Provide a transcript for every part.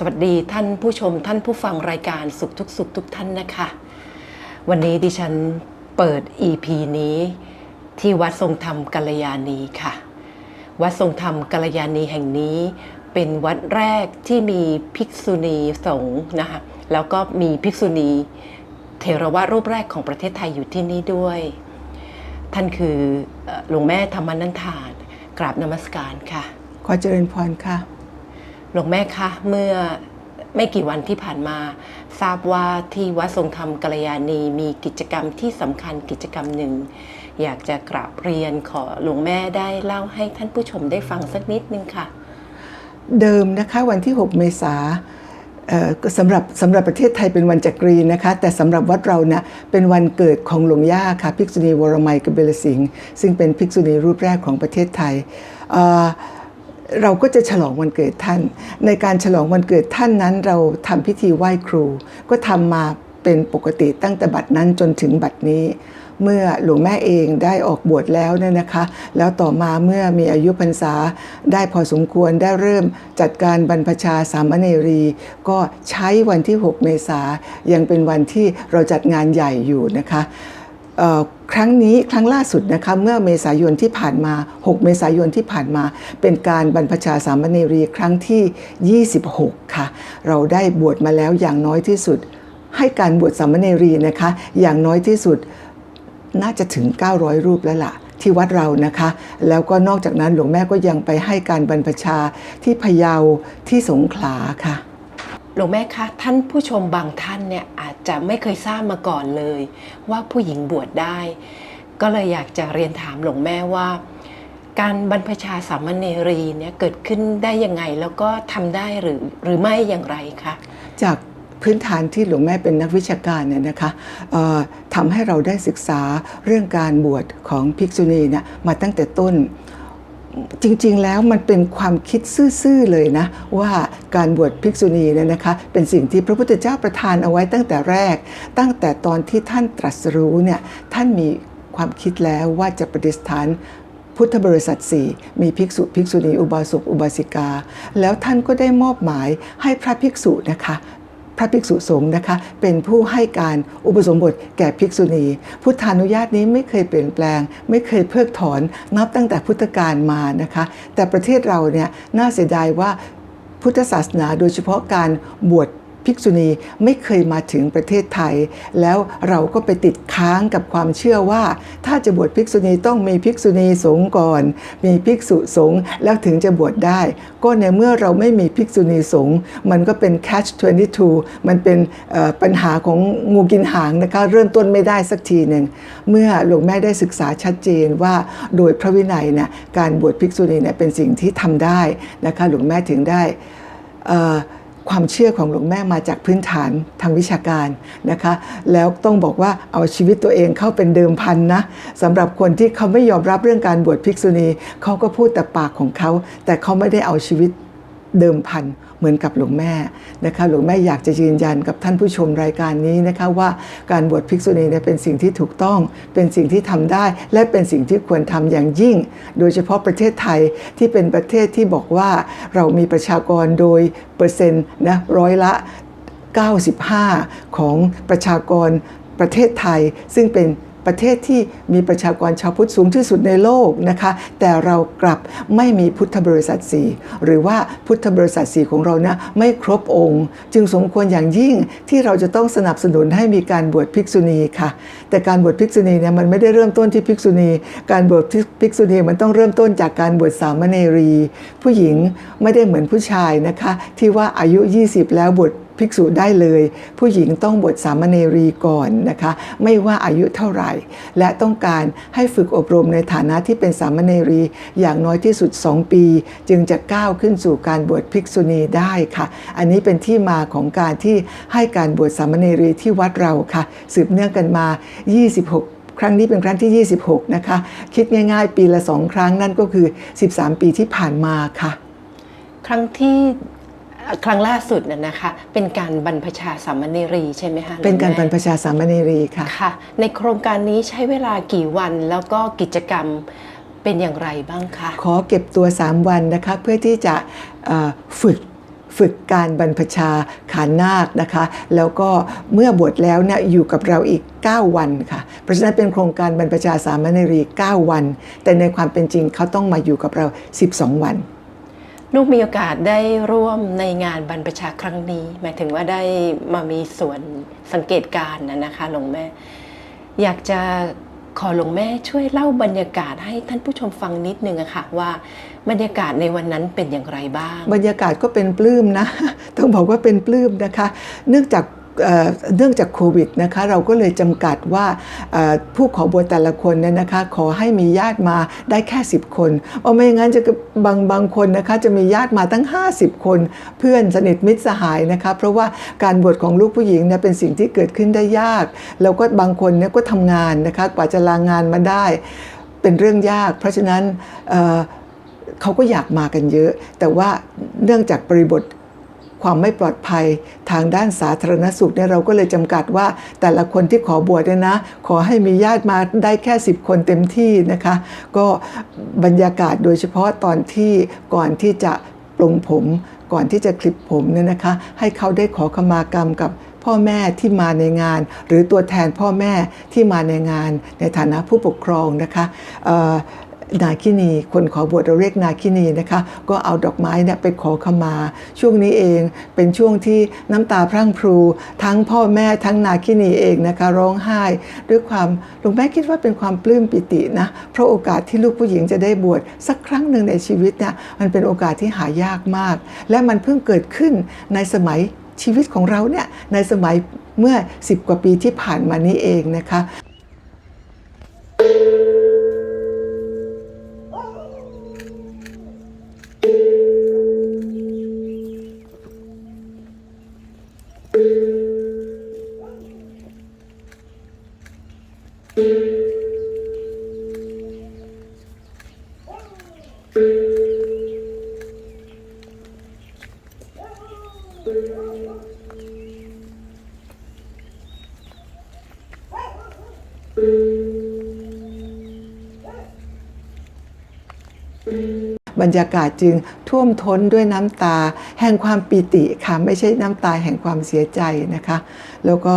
สวัสดีท่านผู้ชมท่านผู้ฟังรายการสุขทุกสุขทุกท่านนะคะ วันนี้ดิฉันเปิด EP นี้ที่วัดทรงธรรมกัลยาณีค่ะ วัดทรงธรรมกัลยาณีแห่งนี้เป็นวัดแรกที่มีภิกษุณีสงฆ์นะคะแล้วก็มีภิกษุณีเทรวารูปแรกของประเทศไทยอยู่ที่นี่ด้วย ท่านคือเอ่อหลวงแม่ธรรมนันทานกราบนมัสการค่ะ ขอเจริญพรค่ะ หลวงแม่คะเมื่อไม่กี่วันที่ผ่านมา ทราบว่าที่วัดทรงธรรมกัลยาณีมีกิจกรรมที่สำคัญกิจกรรมหนึ่ง อยากจะกราบเรียนขอหลวงแม่ได้เล่าให้ท่านผู้ชมได้ฟังสักนิดนึงค่ะ เดิมนะคะวันที่ 6 เมษาสำหรับสำหรับประเทศไทยเป็นวันจักรีนะคะ แต่สำหรับวัดเราเนี่ยเป็นวันเกิดของหลวงย่าค่ะ ภิกษุณีวรมัยกเบลสิงห์ซึ่งเป็นภิกษุณีรูปแรกของประเทศไทย เราก็จะฉลองวันเกิดท่าน ในการฉลองวันเกิดท่านนั้น เราทำพิธีไหว้ครู ก็ทำมาเป็นปกติตั้งแต่บัดนั้นจนถึงบัดนี้ เมื่อหลวงแม่เองได้ออกบวชแล้วเนี่ยนะคะ แล้วต่อมาเมื่อมีอายุพรรษาได้พอสมควรได้เริ่มจัดการบรรพชาสามเณรี ก็ใช้วันที่ 6 เมษายังเป็นวันที่เราจัดงานใหญ่อยู่นะคะ ครั้งนี้ครั้งล่าสุดนะคะเมื่อเมษายนที่ผ่านมา 6 เมษายนที่ผ่านมา เป็นการบรรพชาสามเณรีครั้งที่ 26 ค่ะ เราได้บวชมาแล้วอย่างน้อยที่สุด ให้การบวชสามเณรีนะคะ อย่างน้อยที่สุดน่าจะถึง 900 รูปแล้วล่ะที่วัดเรานะคะ แล้วก็นอกจากนั้นหลวงแม่ก็ยังไปให้การบรรพชาที่พะเยาที่สงขลาค่ะ หลวงแม่คะท่านผู้ชมบางท่านเนี่ยอาจจะไม่เคยทราบมาก่อนเลย ว่าผู้หญิงบวชได้ ก็เลยอยากจะเรียนถามหลวงแม่ว่า การบรรพชาสามเณรีเนี่ยเกิดขึ้นได้ยังไงแล้วก็ทำได้หรือหรือไม่อย่างไรคะจากพื้นฐานที่หลวงแม่เป็นนักวิชาการเนี่ยนะคะทำให้เราได้ศึกษาเรื่องการบวชของภิกษุณีเนี่ยมาตั้งแต่ต้น จริงๆ แล้วมันเป็นความคิดซื่อๆ เลยนะ ว่าการบวชภิกษุณีเนี่ยนะคะเป็นสิ่งที่พระพุทธเจ้าประทานเอาไว้ตั้งแต่แรก ตั้งแต่ตอนที่ท่านตรัสรู้เนี่ยท่านมีความคิดแล้วว่าจะประดิษฐานพุทธบริษัทสี่มีภิกษุภิกษุณีอุบาสกอุบาสิกา แล้วท่านก็ได้มอบหมายให้พระภิกษุนะคะ พระภิกษุสงฆ์นะคะ เป็นผู้ให้การอุปสมบทแก่ภิกษุณี พุทธานุญาตนี้ไม่เคยเปลี่ยนแปลง ไม่เคยเพิกถอนนับตั้งแต่พุทธกาลมานะคะ แต่ประเทศเราเนี่ยน่าเสียดายว่าพุทธศาสนาโดยเฉพาะการบวช ภิกษุณีไม่เคยมาถึงประเทศไทย แล้วเราก็ไปติดค้างกับความเชื่อว่า ถ้าจะบวชภิกษุณีต้องมีภิกษุณีสงฆ์ก่อน มีภิกษุสงฆ์แล้วถึงจะบวชได้ ก็ในเมื่อเราไม่มีภิกษุณีสงฆ์มันก็เป็น catch 22 มันเป็นปัญหาของงูกินหางนะคะเริ่มต้นไม่ได้สักทีหนึ่งเมื่อหลวงแม่ได้ศึกษาชัดเจนว่าโดยพระวินัยเนี่ยการบวชภิกษุณีเนี่ยเป็นสิ่งที่ทำได้นะคะหลวงแม่ถึงได้อ่อ ความเชื่อของหลวงแม่มาจากพื้นฐานทางวิชาการนะคะ แล้วต้องบอกว่าเอาชีวิตตัวเองเข้าเป็นเดิมพันนะสำหรับคนที่เขาไม่ยอมรับเรื่องการบวชภิกษุณีเขาก็พูดแต่ปากของเขา แต่เขาไม่ได้เอาชีวิต เดิมพันเหมือนกับหลวงแม่นะคะหลวงแม่อยากจะยืนยันกับท่านผู้ชมรายการนี้นะคะว่าการบวชภิกษุณีเนี่ยเป็นสิ่งที่ถูกต้องเป็นสิ่งที่ทำได้ และเป็นสิ่งที่ควรทำอย่างยิ่ง โดยเฉพาะประเทศไทยที่เป็นประเทศที่บอกว่าเรามีประชากรโดยเปอร์เซ็นต์นะร้อยละ 95 ของประชากรประเทศไทยซึ่งเป็น ประเทศที่มีประชากรชาวพุทธสูงที่สุดในโลกนะคะ แต่เรากลับไม่มีพุทธบริษัทสีหรือว่าพุทธบริษัทสีของเรานะไม่ครบองค์ จึงสมควรอย่างยิ่งที่เราจะต้องสนับสนุนให้มีการบวชภิกษุณีค่ะ แต่การบวชภิกษุณีเนี่ยมันไม่ได้เริ่มต้นที่ภิกษุณี การบวชภิกษุณีมันต้องเริ่มต้นจากการบวชสามเณรี ผู้หญิงไม่ได้เหมือนผู้ชายนะคะ ที่ว่าอายุ 20 แล้วบวช ภิกษุได้เลย ผู้หญิงต้องบวชสามเณรีก่อนนะคะไม่ว่าอายุเท่าไหร่ และต้องการให้ฝึกอบรมในฐานะที่เป็นสามเณรีอย่างน้อยที่สุด 2 ปี จึงจะก้าวขึ้นสู่การบวชภิกษุณีได้ค่ะ อันนี้เป็นที่มาของการที่ให้การบวชสามเณรีที่วัดเราค่ะ สืบเนื่องกันมา 26ครั้งนี้เป็นครั้งที่ 26 นะคะ คิดง่ายๆ ปีละ 2 ครั้งนั่นก็คือ 13 ปีที่ผ่านมาค่ะ ครั้งที่ ครั้งล่าสุดน่ะนะคะ เป็นการบรรพชาสามเณรีใช่ไหมคะหลวงเป็นการบรรพแม่ชาสามเณรีค่ะค่ะ ในโครงการนี้ใช้เวลากี่วันแล้วก็กิจกรรมเป็นอย่างไรบ้างคะขอเก็บตัว 3 วันนะคะเพื่อที่จะเอ่อฝึกฝึกการบรรพชาขานนาคนะคะ แล้วก็เมื่อบวชแล้วเนี่ยอยู่กับเราอีก 9 วันค่ะ เพราะฉะนั้นเป็นโครงการบรรพชาสามเณรี 9 วัน แต่ในความเป็นจริงเขาต้องมาอยู่กับเรา 12 วัน ลูกมีโอกาสได้ร่วมในงานบรรพชาครั้งนี้ หมายถึงว่าได้มามีส่วนสังเกตการณ์นะนะคะหลวงแม่ อยากจะขอหลวงแม่ช่วยเล่าบรรยากาศให้ท่านผู้ชมฟังนิดนึงอะค่ะว่าบรรยากาศในวันนั้นเป็นอย่างไรบ้าง บรรยากาศก็เป็นปลื้มนะ ต้องบอกว่าเป็นปลื้มนะคะ เนื่องจาก เนื่องจากโควิดนะคะเราก็เลยจำกัดว่าผู้ขอบวชแต่ละคนเนี่ยนะคะขอให้มีญาติมาได้แค่ 10 คนเพราะไม่งั้นจะบางบางคนนะคะจะมีญาติมาตั้ง 50 คน เพื่อนสนิทมิตรสหายนะคะเพราะว่าการบวชของลูกผู้หญิงเนี่ยเป็นสิ่งที่เกิดขึ้นได้ยาก แล้วก็บางคนเนี่ยก็ทำงานนะคะกว่าจะลางงานมาได้ เป็นเรื่องยาก เพราะฉะนั้นเอ่อเขาก็อยากมากันเยอะ แต่ว่าเนื่องจากบริบท ความไม่ปลอดภัย ทางด้านสาธารณสุขเนี่ยเราก็เลยจำกัดว่า แต่ละคนที่ขอบวชเนี่ยนะ ขอให้มีญาติมาได้แค่ 10 คนเต็มที่นะคะ ก็บรรยากาศโดยเฉพาะตอนที่ก่อนที่จะปลงผม ก่อนที่จะคลิปผมเนี่ยนะคะ ให้เขาได้ขอขมากรรมกับพ่อแม่ที่มาในงาน หรือตัวแทนพ่อแม่ที่มาในงานในฐานะผู้ปกครองนะคะ นาคินี คนขอบวชเราเรียกนาคินีนะคะ ก็เอาดอกไม้เนี่ยไปขอขมา ช่วงนี้เองเป็นช่วงที่น้ำตาพรั่งพรูทั้งพ่อแม่ทั้งนาคินีเองนะคะร้องไห้ ด้วยความหลวงแม่คิดว่าเป็นความปลื้มปิตินะเพราะโอกาสที่ลูกผู้หญิงจะได้บวชสักครั้งหนึ่งในชีวิตเนี่ยมันเป็นโอกาสที่หายากมาก และมันเพิ่งเกิดขึ้นในสมัยชีวิตของเราเนี่ยในสมัยเมื่อ 10 กว่าปีที่ผ่านมานี้เองนะคะ บรรยากาศจึงท่วมท้นด้วยน้ำตา แห่งความปีติค่ะไม่ใช่น้ำตาแห่งความเสียใจนะคะ แล้วก็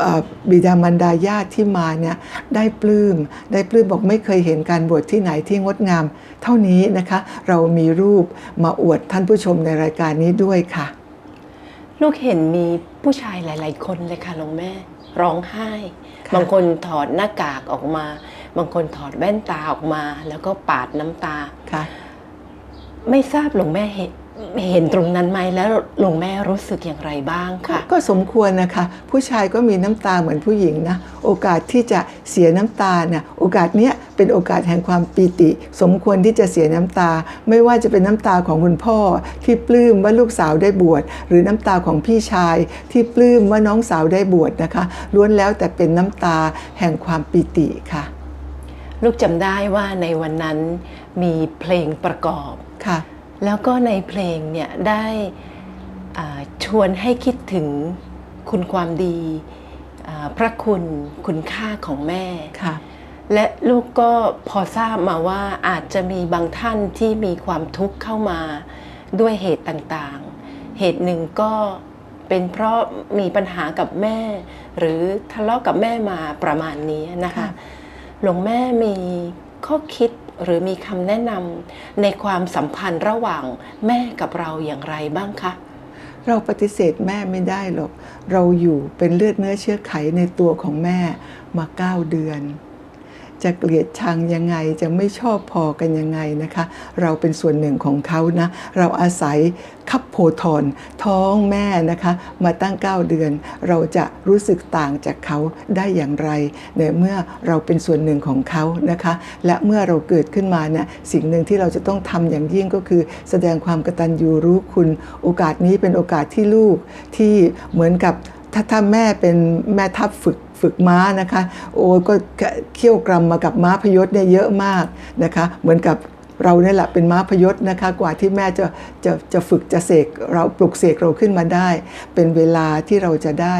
เอ่อบิดามารดาญาติที่มาเนี่ยได้ปลื้มได้ปลื้มบอกไม่เคยเห็นการบวชที่ไหนที่งดงาม เท่านี้นะคะ เรามีรูปมาอวดท่านผู้ชมในรายการนี้ด้วยค่ะ ลูกเห็นมีผู้ชายหลาย ๆ คนเลยค่ะหลวงแม่ร้องไห้ค่ะบางคนถอดหน้ากากออกมา บางคนถอดแว่นตาออกมา แล้วก็ปาดน้ำตาค่ะ ไม่ทราบหลวงแม่เห็นเห็นตรงนั้นไหมแล้วหลวงแม่รู้สึกอย่างไรบ้างค่ะก็สมควรนะคะ ผู้ชายก็มีน้ำตาเหมือนผู้หญิงนะ โอกาสที่จะเสียน้ำตาเนี่ยโอกาสเนี้ยเป็นโอกาสแห่งความปีติ สมควรที่จะเสียน้ำตา ไม่ว่าจะเป็นน้ำตาของคุณพ่อ ที่ปลื้มว่าลูกสาวได้บวชหรือน้ำตาของพี่ชาย ที่ปลื้มว่าน้องสาวได้บวชนะคะล้วนแล้วแต่เป็นน้ำตาแห่งความปีติค่ะ ลูกจำได้ว่าในวันนั้นมีเพลงประกอบ ค่ะ แล้วก็ในเพลงเนี่ยได้อ่าชวนให้คิดถึงคุณความดีอ่าพระคุณคุณค่าของแม่ค่ะ และลูกก็พอทราบมาว่าอาจจะมีบางท่านที่มีความทุกข์เข้ามาด้วยเหตุต่างๆ เหตุหนึ่งก็เป็นเพราะมีปัญหากับแม่ หรือทะเลาะกับแม่มาประมาณนี้นะคะค่ะหลวงแม่มีข้อคิด หรือมีคำแนะนำในความสัมพันธ์ระหว่างแม่กับเราอย่างไรบ้างคะเราปฏิเสธแม่ไม่ได้หรอก เราอยู่เป็นเลือดเนื้อเชื้อไขในตัวของแม่มาเก้าเดือน จะเกลียดชังยังไงจะไม่ชอบพอกันยังไงนะคะ เราเป็นส่วนหนึ่งของเขานะ เราอาศัยคับโพธรท้องแม่นะคะ มาตั้ง 9 เดือน เราจะรู้สึกต่างจากเขาได้อย่างไรในเมื่อเราเป็นส่วนหนึ่งของเขานะคะ และเมื่อเราเกิดขึ้นมาเนี่ยสิ่งหนึ่งที่เราจะต้องทำอย่างยิ่งก็คือ แสดงความกตัญญูรู้คุณ โอกาสนี้เป็นโอกาสที่ลูกที่เหมือนกับ ถ้าถ้าแม่เป็นแม่ทัพฝึกฝึกม้านะคะ โอ้ก็เขี่ยวกรำมากับม้าพยศเนี่ยเยอะมากนะคะ เหมือนกับเราเนี่ยแหละเป็นม้าพยศนะคะ กว่าที่แม่จะจะจะฝึกจะเสกเราปลุกเสกเราขึ้นมาได้ เป็นเวลาที่เราจะได้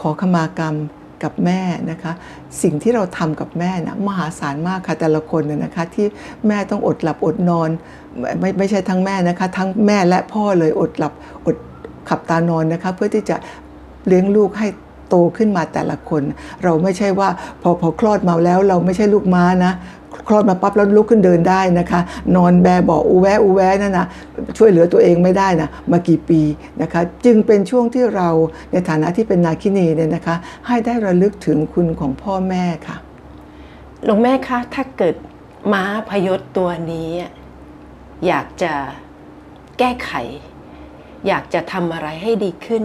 ขอขมากรรมกับแม่นะคะ สิ่งที่เราทำกับแม่นะมหาศาลมากค่ะแต่ละคนนะนะคะ ที่แม่ต้องอดหลับอดนอน ไม่ไม่ใช่ทั้งแม่นะคะ ทั้งแม่และพ่อเลยอดหลับอดขับตานอนนะคะ เพื่อที่จะ เลี้ยงลูกให้โตขึ้นมาแต่ละคน เราไม่ใช่ว่าพอพอคลอดมาแล้วเราไม่ใช่ลูกม้านะคลอดมาปั๊บแล้วลุกขึ้นเดินได้นะคะ นอนแบเบอกอูแวอูแวนั่นนะช่วยเหลือตัวเองไม่ได้นะมากี่ปีนะคะ จึงเป็นช่วงที่เราในฐานะที่เป็นนาคินีเนี่ยนะคะ ให้ได้ระลึกถึงคุณของพ่อแม่ค่ะหลวงแม่คะถ้าเกิดม้าพยศตัวนี้ อยากจะแก้ไข อยากจะทำอะไรให้ดีขึ้น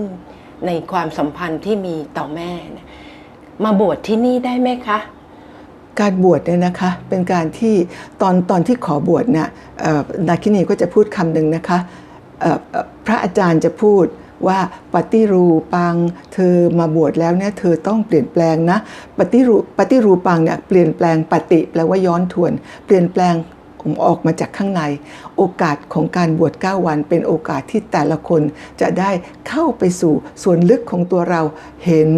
ในความสัมพันธ์ที่มีต่อแม่ มาบวชที่นี่ได้ไหมคะ การบวชเนี่ยนะคะเป็นการที่ตอนตอนที่ขอบวชเนี่ยนาคินีก็จะพูดคำหนึ่งนะคะพระอาจารย์จะพูดว่าปฏิรูปังเธอมาบวชแล้วเนี่ยเธอต้องเปลี่ยนแปลงนะปฏิรูปฏิรูปังเนี่ยเปลี่ยนแปลงปฏิแปลว่าย้อนทวน เปลี่ยนแปลง ออกมาจากข้างใน โอกาสของการบวช 9 วัน เป็นโอกาสที่แต่ละคนจะได้เข้าไปสู่ส่วนลึกของตัวเราเห็น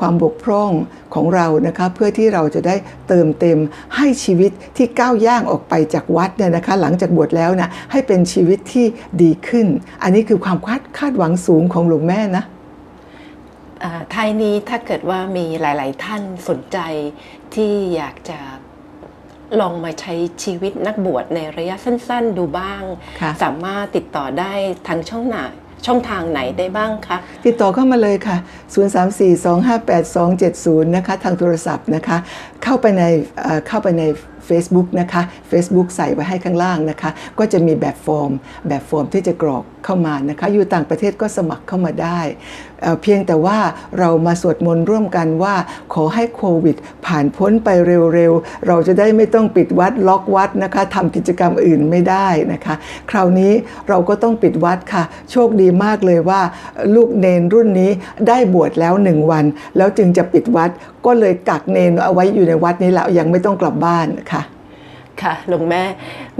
ความบกพร่องของเรานะคะเพื่อที่เราจะได้เติมเต็มให้ชีวิตที่ก้าวย่างออกไปจากวัดเนี่ยนะคะหลังจากบวชแล้วนะให้เป็นชีวิตที่ดีขึ้น อันนี้คือความคาดคาดหวังสูงของหลวงแม่นะท้ายนี้ถ้าเกิดว่ามีหลาย ๆ ท่านสนใจที่อยากจะ ลองมาใช้ชีวิตนักบวชในระยะสั้น ๆ ดูบ้างค่ะสามารถติดต่อได้ทางช่องไหนช่องทางไหนได้บ้างคะ ติดต่อเข้ามาเลยค่ะ 034-258-270 นะคะ ทางโทรศัพท์นะคะ เข้าไปในเอ่อเข้าไปใน Facebook นะคะ Facebook ใส่ไว้ให้ข้างล่างนะคะ ก็จะมีแบบฟอร์ม แบบฟอร์มที่จะกรอกเข้ามานะคะ อยู่ต่างประเทศก็สมัครเข้ามาได้เเพียงแต่ว่าเรามาสวดมนต์ร่วมกันว่า ขอให้โควิด ผ่านพ้นไปเร็วๆ เราจะได้ไม่ต้องปิดวัดล็อกวัดนะคะทำกิจกรรมอื่นไม่ได้นะคะ คราวนี้เราก็ต้องปิดวัดค่ะ โชคดีมากเลยว่า ลูกเนนรุ่นนี้ได้บวชแล้วหนึ่งวัน แล้วจึงจะปิดวัดก็เลยกักเนนเอาไว้อยู่ในวัดนี้แล้วยังไม่ต้องกลับบ้านค่ะ ค่ะหลวงแม่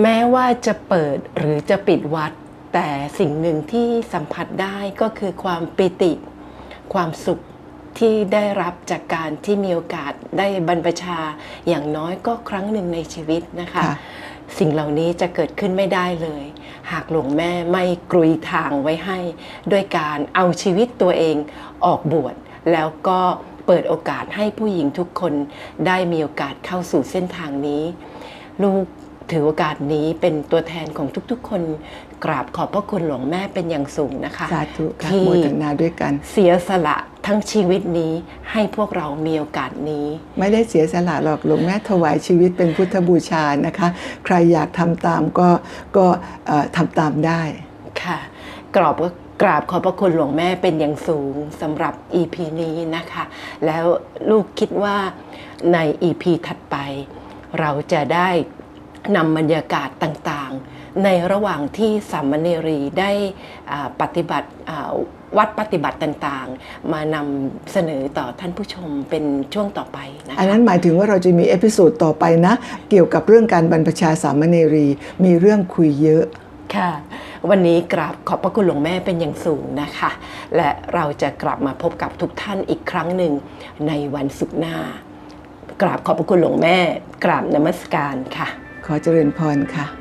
แม้ว่าจะเปิดหรือจะปิดวัด แต่สิ่งหนึ่งที่สัมผัสได้ก็คือความปิติ ความสุขที่ได้รับจากการที่มีโอกาสได้บรรพชาอย่างน้อยก็ครั้งหนึ่งในชีวิตนะคะค่ะสิ่งเหล่านี้จะเกิดขึ้นไม่ได้เลย หากหลวงแม่ไม่กรุยทางไว้ให้ ด้วยการเอาชีวิตตัวเองออกบวชแล้วก็เปิดโอกาสให้ผู้หญิงทุกคนได้มีโอกาสเข้าสู่เส้นทางนี้ ลูกถือโอกาสนี้เป็นตัวแทนของทุกๆ คนกราบขอบพระคุณหลวงแม่เป็นอย่างสูงนะคะสาธุค่ะที่โมทนาด้วยกัน เสียสละทั้งชีวิตนี้ให้พวกเรามีโอกาสนี้ ไม่ได้เสียสละหรอกหลวงแม่ถวายชีวิตเป็นพุทธบูชานะคะ ใครอยากทำตามก็ก็เอ่อทำตามได้ ค่ะ กรอบก็กราบขอบพระคุณหลวงแม่เป็นอย่างสูงสำหรับ EP นี้นะคะ แล้วลูกคิดว่าใน EP ถัดไป เราจะได้นำบรรยากาศต่างๆ ในระหว่างที่สามเณรีได้อ่าปฏิบัติอ่าวัดปฏิบัติต่างๆ มานำเสนอต่อท่านผู้ชมเป็นช่วงต่อไปนะคะอันนั้นหมายถึงว่าเราจะมีเอพิโซดต่อไปนะ เกี่ยวกับเรื่องการบรรพชาสามเณรี มีเรื่องคุยเยอะค่ะ วันนี้กราบขอบพระคุณหลวงแม่เป็นอย่างสูงนะคะ และเราจะกลับมาพบกับทุกท่านอีกครั้งหนึ่งในวันศุกร์หน้า กราบขอบพระคุณหลวงแม่ กราบนมัสการค่ะ ขอเจริญพรค่ะ